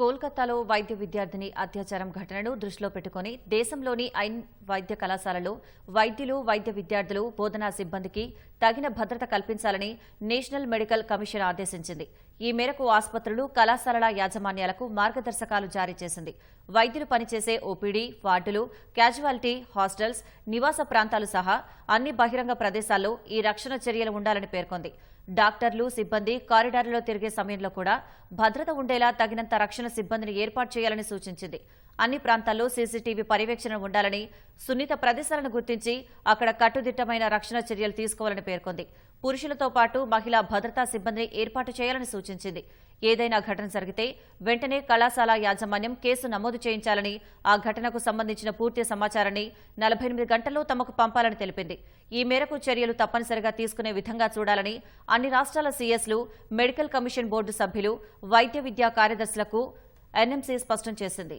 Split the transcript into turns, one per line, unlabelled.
కోల్కతాలో వైద్య విద్యార్థిని అత్యాచారం ఘటనను దృష్టిలో పెట్టుకుని దేశంలోని ఐన్ వైద్య కళాశాలలో వైద్యులు వైద్య విద్యార్థులు బోధనా సిబ్బందికి తగిన భద్రత కల్పించాలని నేషనల్ మెడికల్ కమిషన్ ఆదేశించింది. ఈ మేరకు ఆసుపత్రులు కళాశాలల యాజమాన్యాలకు మార్గదర్శకాలు జారీ చేసింది. వైద్యులు పనిచేసే ఓపీడీ వార్డులు క్యాజువాలిటీ హాస్టల్స్ నివాస ప్రాంతాలు సహా అన్ని బహిరంగ ప్రదేశాల్లో ఈ రక్షణ చర్యలు ఉండాలని పేర్కొంది. డాక్టర్లు సిబ్బంది కారిడార్లలో తిరిగే సమయంలో కూడా భద్రత ఉండేలా తగినంత రక్షణ సిబ్బందిని ఏర్పాటు చేయాలని సూచించింది. అన్ని ప్రాంతాల్లో సీసీటీవీ పర్యవేక్షణ ఉండాలని సున్నిత ప్రదేశాలను గుర్తించి అక్కడ కట్టుదిట్టమైన రక్షణ చర్యలు తీసుకోవాలని పేర్కొంది. పురుషులతో పాటు మహిళా భద్రతా సిబ్బందిని ఏర్పాటు చేయాలని సూచించింది. ఏదైనా ఘటన జరిగితే వెంటనే కళాశాల యాజమాన్యం కేసు నమోదు చేయించాలని ఆ ఘటనకు సంబంధించిన పూర్తి సమాచారాన్ని నలభై ఎనిమిది గంటల్లో తమకు పంపాలని తెలిపింది. ఈ మేరకు చర్యలు తప్పనిసరిగా తీసుకునే విధంగా చూడాలని అన్ని రాష్ట్రాల సీఎస్లు మెడికల్ కమిషన్ బోర్డు సభ్యులు వైద్య విద్యా కార్యదర్శులకు ఎన్ఎంసీ స్పష్టం చేసింది.